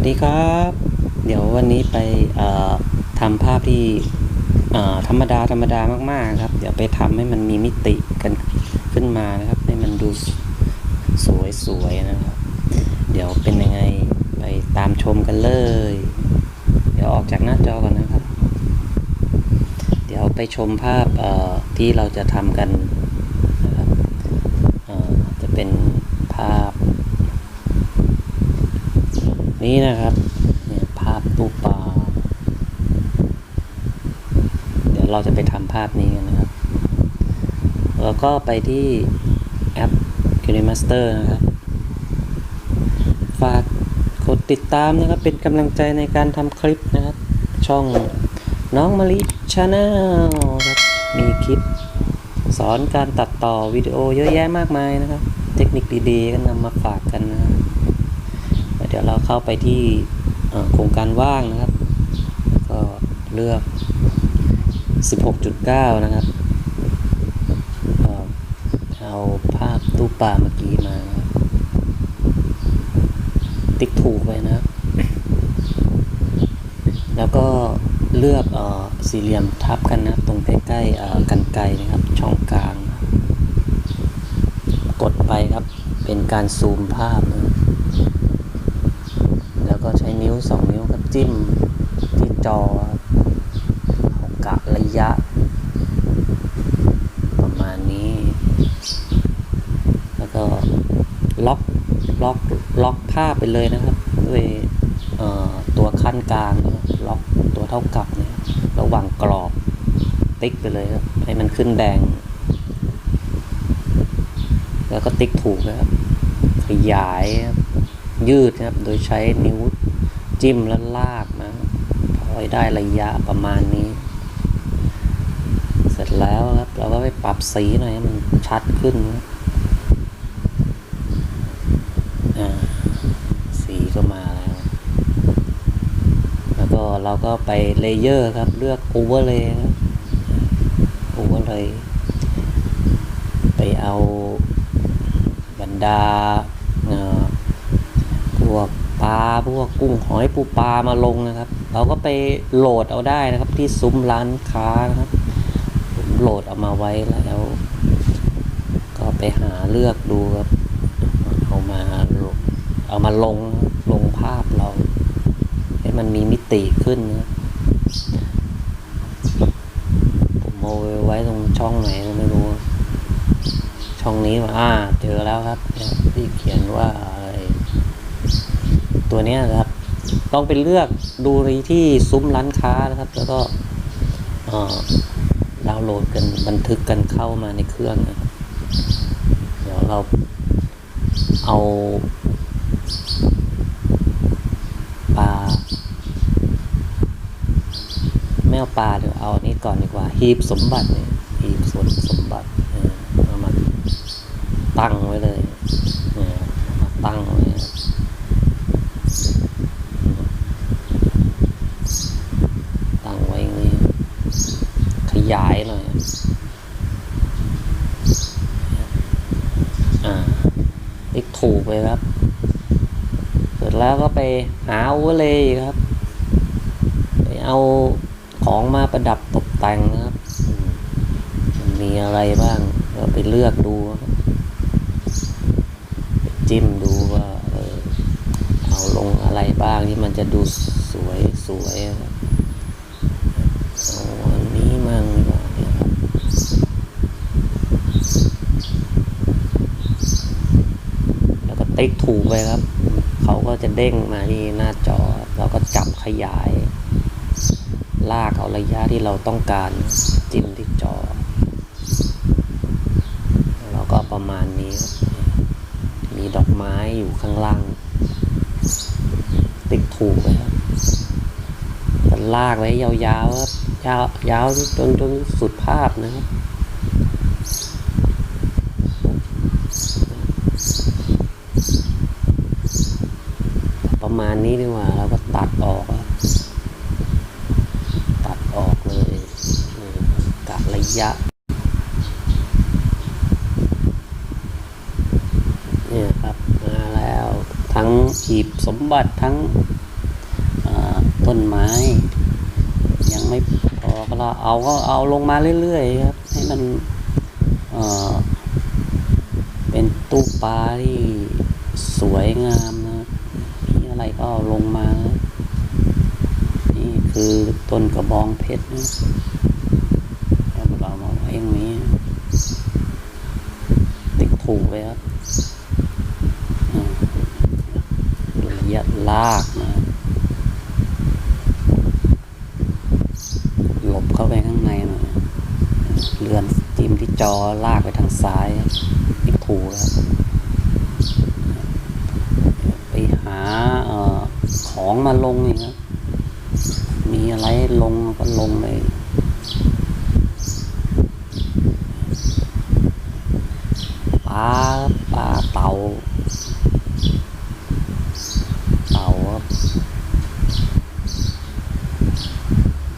วัสดีครับ เดี๋ยววันนี้ไปทำภาพที่ธรรมดาธรรมดามากๆครับ เดี๋ยวไปทำให้มันมีมิติกันขึ้นมานะครับ ให้มันดูสวยๆนะครับ เดี๋ยวเป็นยังไงไปตามชมกันเลย เดี๋ยวออกจากหน้าจอก่อนนะครับ เดี๋ยวไปชมภาพที่เราจะทำกันนะครับจะเป็นภาพ นี่นะครับเนี่ยภาพตู้ปลาเดี๋ยวเราจะไปทำภาพนี้กันนะครับ แล้วก็ไปที่แอป KineMaster นะครับ ฝากกดติดตามนะครับ เป็นกำลังใจในการทำคลิปนะครับ ช่องน้องมะลิชาแนลครับมีคลิปสอนการตัดต่อวิดีโอเยอะแยะมากมายนะครับ เทคนิคดีๆก็นำมาฝากกันนะครับ เดี๋ยวเราเข้าไปที่โครงการว่างนะครับ ก็เลือก 16.9 นะครับเอาภาพตู้ปลาเมื่อกี้มา ติ๊กถูกไปนะครับ แล้วก็เลือกออสี่เหลี่ยมทับกันนะครับ ตรงใกล้ๆกันไกลนะครับ ช่องกลาง กดไปครับ เป็นการซูมภาพนะ ก็ใช้นิ้วสองนิ้วครับจิ้มที่จอเอากะระยะ ประมาณนี้ แล้วก็ล็อกล็อกล็อกภาพไปเลยนะครับ ด้วยตัวขั้นกลางล็อกตัวเท่ากับเนี่ยระหว่างกรอบติ๊กไปเลยครับ ให้มันขึ้นแดง แล้วก็ติ๊กถูกนะครับ ขยายครับยืดนะครับ โดยใช้นิ้ว จิ้มแล้วลากนะพอให้ได้ระยะประมาณนี้ เสร็จแล้วครับเราก็ไปปรับสีหน่อยให้มันชัดขึ้นนะสีก็มาแล้ว แล้วก็เราก็ไปเลเยอร์ครับเลือกโอเวอร์เลยโอเวอร์เลยไปเอาบรรดาพวกาพวกกุ้งหอยปูปลามาลงนะครับ เราก็ไปโหลดเอาได้นะครับ ที่ซุ้มร้านค้านะครับผมโหลดเอามาไว้แล้ว ก็ไปหาเลือกดูครับเอามาเอามาลงลงภาพเรา ให้มันมีมิติขึ้นนะผมเอาไว้ตรงช่องไหนก็ไม่รู้ ช่องนี้มาอ่า เจอแล้วครับที่เขียนว่า ตัวนี้นะครับต้องไปเลือกดูที่ซุ้มร้านค้านะครับ แล้วก็ดาวน์โหลดกันบันทึกกันเข้ามาในเครื่องนะครับเดี๋ยวเราเอาปลาไม่เอาปลาเดี๋ยวเอาอันนี้ก่อนดีกว่า หีบสมบัติเนี่ยหีบส่วนสมบัติเออเอามาตั้งไว้เลยเออมาตั้งไว้ครับ ตั้งไว้อย่างนี้ข ยายหน่อยอ่าติ๊กถูกเลยครับเสร็จแล้วก็ไปหาโอเวอร์เลยครับ ไปเอาของมาประดับตกแต่งนะครับ มีอะไรบ้างก็ไปเลือกดูจิ้มดูว่าเออเอาลงอะไรบ้างที่มันจะดูสวยสวยครับ เอาอันนี้มั่งดีกว่าเนี่ยครับแล้วก็ ติ๊กถูกไปครับ เขาก็จะเด้งมาที่หน้าจอ เราก็จับขยาย ลากเอาระยะที่เราต้องการจิ้มที่จอ แล้วก็ประมาณนี้ มีดอกไม้อยู่ข้างล่าง ติ๊กถูกไปครับลากไว้ยาวๆครับยาวยาวจนจนสุดภาพนะครับ ประมาณนี้ดีกว่าเราก็ตัดออกครับตัดออกเลยเออกะระยะ เนี่ยครั บัติทั้งต้นไม้ ยังไม่พอก็เราเอาก็เอาลงมาเรื่อยๆครับให้มันเเป็นตู้ปลาที่สวยงามนะมีอะไรก็เอาลงมานี่คือต้นกระบองเพชรนะแล้วเรามาไว้องนี้ ติดถูกเลยครับอืมดูระยะ ลากนะหลบเข้าไปข้างในหน่อยเลื่อนจิ้มที่จอลากไปทางซ้ายติดถูกแล้วไปหาออของมาลงนี่ครับมีอะไรลงก็ลงเลยปลาปลาเต่า เต่าครับ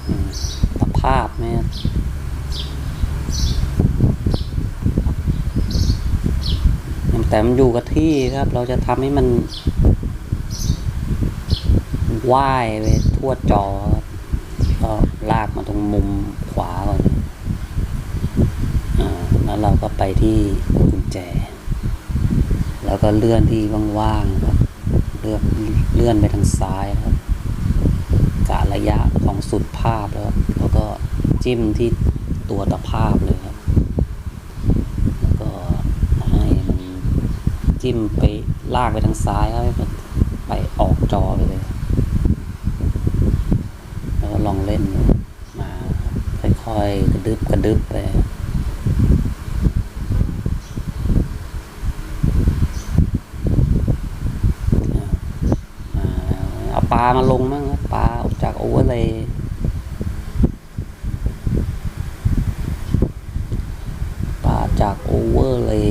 อืมตะ ภาพไหมครับแต่มันอยู่กับที่ครับ เราจะทำให้มันว่ายไปทั่วจอก็ลากมาตรงมุมขวาก่อนแล้วเราก็ไปที่กุญแจ แล้วก็เลื่อนที่ว่างๆครับ เลื่อนเลื่อนไปทางซ้ายครับ กะระยะของสุดภาพแล้วแล้วก็จิ้มที่ตัวตะภาพเลยครับ แล้วก็ให้มันจิ้มไปลากไปทางซ้ายครับให้มันไปออกจอไปเลย แล้วลองเล่นมาค่อยๆกระดึบกระดึบไป มาแล้ว เอาปลามาลงมั่งปลาออกจากโอเวอร์เลยปลาจากโอเวอร์เลย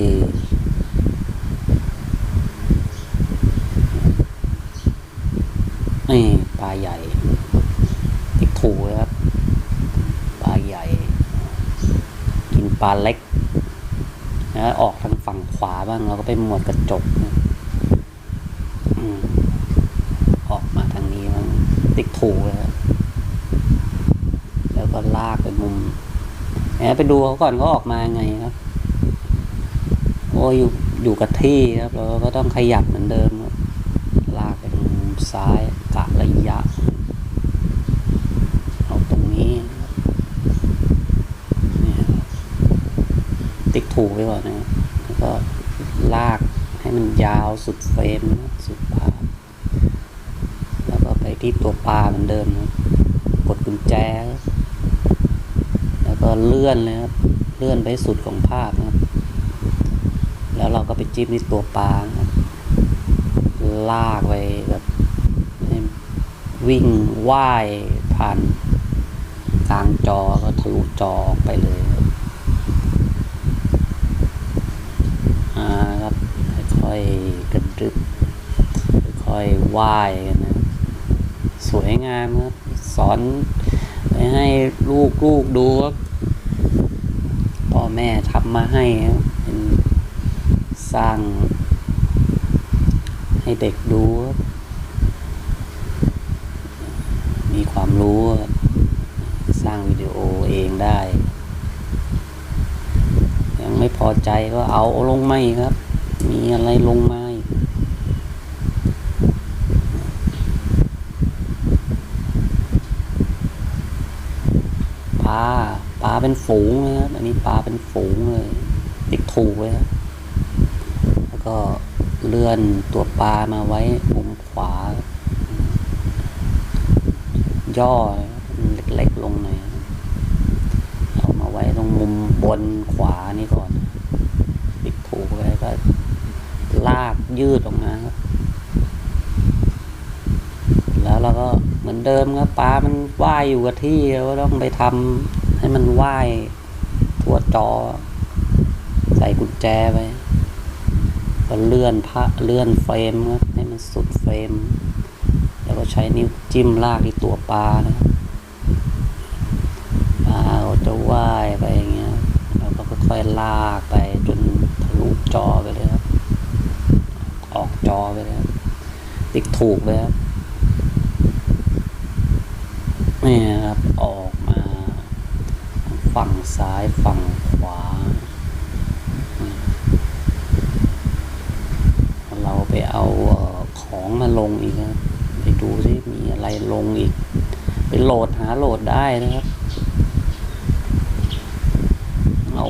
นี่ปลาใหญ่ติดถูครับปลาใหญ่ กินปลาเล็กนะออกทางฝั่งขวาบ้างเราก็ไปหมวดกระจกนะอืม ออกมาทางนี้มัน ติ๊กถูกเลยครับแล้วก็ลากไปมุมแอบไปดูเขาก่อนเขาออกมาไงครับ โอ้อยู่อยู่กับที่ครับเราก็ต้องขยับเหมือนเดิมครับลากไปมุมซ้ายกะระยะ เอาตรงนี้นี่ติ๊กถูไว้ก่อนนะแล้วก็ลากให้มันยาวสุดเฟรมสุดภาพ ที่ตัวปลาเหมือนเดิมนะครับกดกุญแจ แล้วก็เลื่อนเลยครับ เลื่อนไปสุดของภาพนะครับแล้วเราก็ไปจิ้มที่ตัวปลานะครับลากไปแบบวิ่งว่ายผ่านกลางจอก็ทะลุจอกไปเลยครับครับค่อยๆกระดึบค่อยๆว่ายกัน สวยงามครับ สอนไปให้ลูกลูกดูครับพ่อแม่ทำมาให้ครับเป็นสร้าง ให้เด็กดูครับมีความรู้รสร้างวิดีโอเองได้ ยังไม่พอใจก็เอาลงไมาอีกครับ มีอะไรลงมาอีก ปลาปลา เป็นฝูงเลยครับอันนี้ปลาเป็นฝูงเลยติดถูกเลยครับแล้วก็เลื่อนตัวปลามาไว้มุมขวา ย่อเล็กๆลงหน่อยเอามาไว้ตรงมุมบนขวานี่ก่อนติดถูไว้ก็ลากยืดออกมาครับ แล้วเราก็เหมือนเดิมครับปลามันว่ายอยู่กับที่เราต้องไปทำ ให้มันว่ายทั่วจอ ใส่กุญแจไปก็เลื่อนพระเลื่อนเฟรมครับให้มันสุดเฟรม แล้วก็ใช้นิ้วจิ้มลากที่ตัวปลานะปลาจะว่ายไปอย่างเงี้ยแล้วก็ค่อยๆลากไปจนทะลุจอไปเลยครับออกจอไปเลยครับติ๊กถูกเลยครับนี่ครับออก ฝั่งซ้ายฝั่งขวา เราไปเอาของมาลงอีกครับไปดูซิมีอะไรลงอีก ไปโหลดหาโหลดได้นะครับ เอา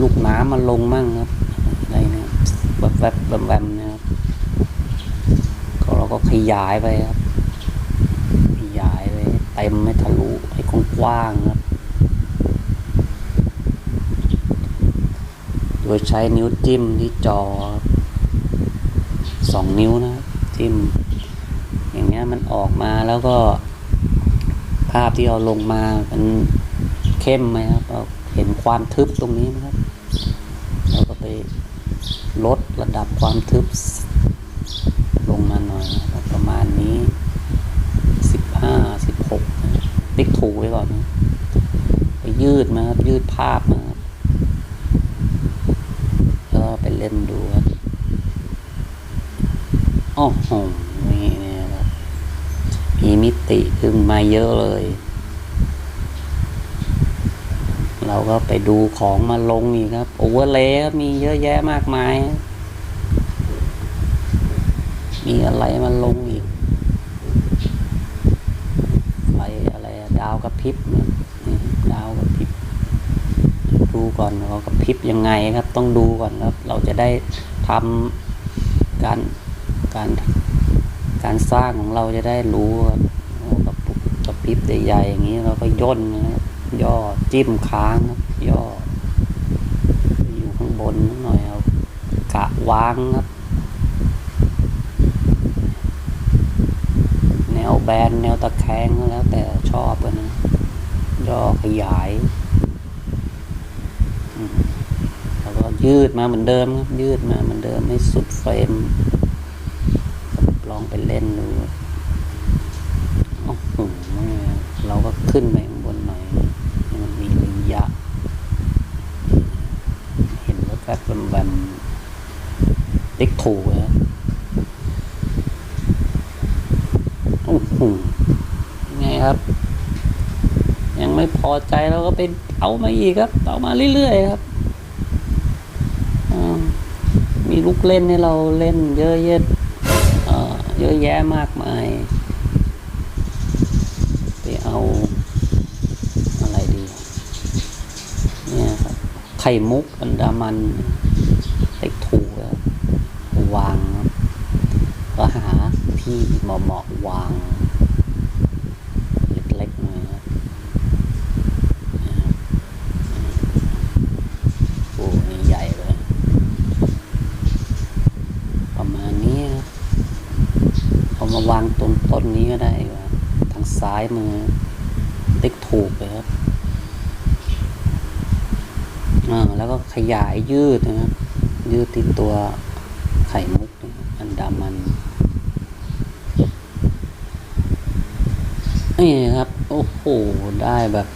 ลูกน้ำมาลงมั่งครับอะไรนี่ยแบบแบบแบบแบบนะครับก็เราก็ขยายไปครับ ขยายไปเต็มไม่ทะลุให้กว้างๆครับ โดยใช้นิ้วจิ้มที่จอสองนิ้วนะจิ้ม อย่างเงี้ยมันออกมาแล้วก็ ภาพที่เราลงมามันเข้มไหมครับเราเห็นความทึบตรงนี้ไหมครับเราก็ไปลดระดับความทึบ ลงมาหน่อยนะครับประมาณนี้สิบห้าสิบหกติ๊กถูไว้ก่อนนะไปยืดมาครับยืดภาพมาครับแล้วก็ไป เล่นดูครับโอ้โหนี่นี่ครับมีมิติขึ้นมาเยอะเลย เราก็ไปดูของมาลงอีกครับโอเวอร์เลย์มีเยอะแยะมากมาย มีอะไรมาลงอีกไฟอะไรอะดาวกระพริบนะดาวกระพริบ ดูก่อนเรากระพริบยังไงครับ ต้องดูก่อนครับเราจะได้ทำการการการสร้างของเราจะได้รู้ครับกระปิบใหญ่ๆอย่างนี้เราก็ย่นนะย่อจิ้มค้างครับย่อ อยู่ข้างบนนิดหน่อยเอากะวางครับแนวแบนแนวตะแคงแล้วแต่ชอบกันนะย่อขยายอืมแล้วก็ ยืดมาเหมือนเดิมครับยืดมาเหมือนเดิมให้สุดเฟรม ลองไปเล่นดูโอ้โหเราก็ขึ้นไปข้างบนหน่อยมันมีระยะ เห็นแล้วแบบแวมๆติ๊กถูกนะโอ้โหไงครับ ยังไม่พอใจเราก็ไปเอามาอีกครับ เอามาเรื่อยๆครับ มีลูกเล่นให้เราเล่นเยอะแยะเยอะแยะมากมาย ไปเอาอะไรดี เนี่ยครับ ไข่มุกอันดามันเต็กถูกวางก็หาที่เหมาะๆวาง เล็กๆหน่อยครับนะครับโอ้นี่ใหญ่เลย ประมาณนี้ครับเอามาวางตรงต้ นนี้ก็ได้ครับทางซ้ายมือติ๊กถูกเลยครับอ่าแล้วก็ขยายยืดนะครับ ยืดติดตัวไข่มุกอันดามันนี่ครับ โอ้โห ได้แบบ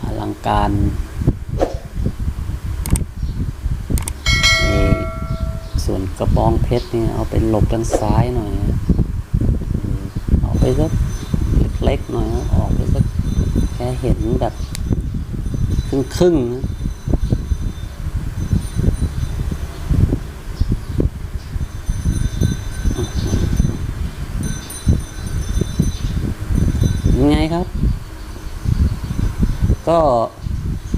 อลังการส่วนกระบองเพชรเนี่ยเอาไปหลบด้านซ้ายหน่อยนะ ไปสักเล็กๆหน่อยนะออกไปสักแค่เห็นแบบครึ่งครึ่งๆนะยังไงครับ ก็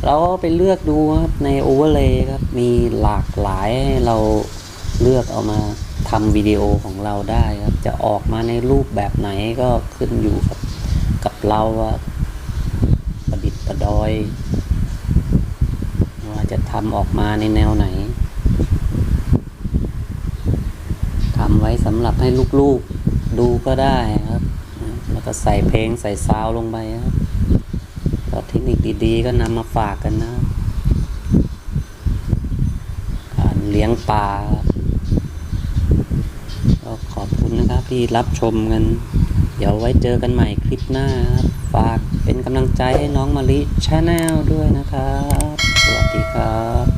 เราก็ไปเลือกดูครับในโอเวอร์เลย์ครับ มีหลากหลายให้เราเลือกเอามา ทำวิดีโอของเราได้ครับ จะออกมาในรูปแบบไหนก็ขึ้นอยู่กับกับเราว่าประดิษฐ์ประดอย ว่าจะทำออกมาในแนวไหนทำไว้สำหรับให้ลูกๆดูก็ได้ครับ แล้วก็ใส่เพลงใส่ซาวลงไปครับก็เทคนิคดีๆ ก็นำมาฝากกันนะการเลี้ยงปลาครับ คุณนะครับที่รับชมกัน เดี๋ยวไว้เจอกันใหม่คลิปหน้าครับฝากเป็นกำลังใจให้น้องมะลิชาแนลด้วยนะครับ สวัสดีครับ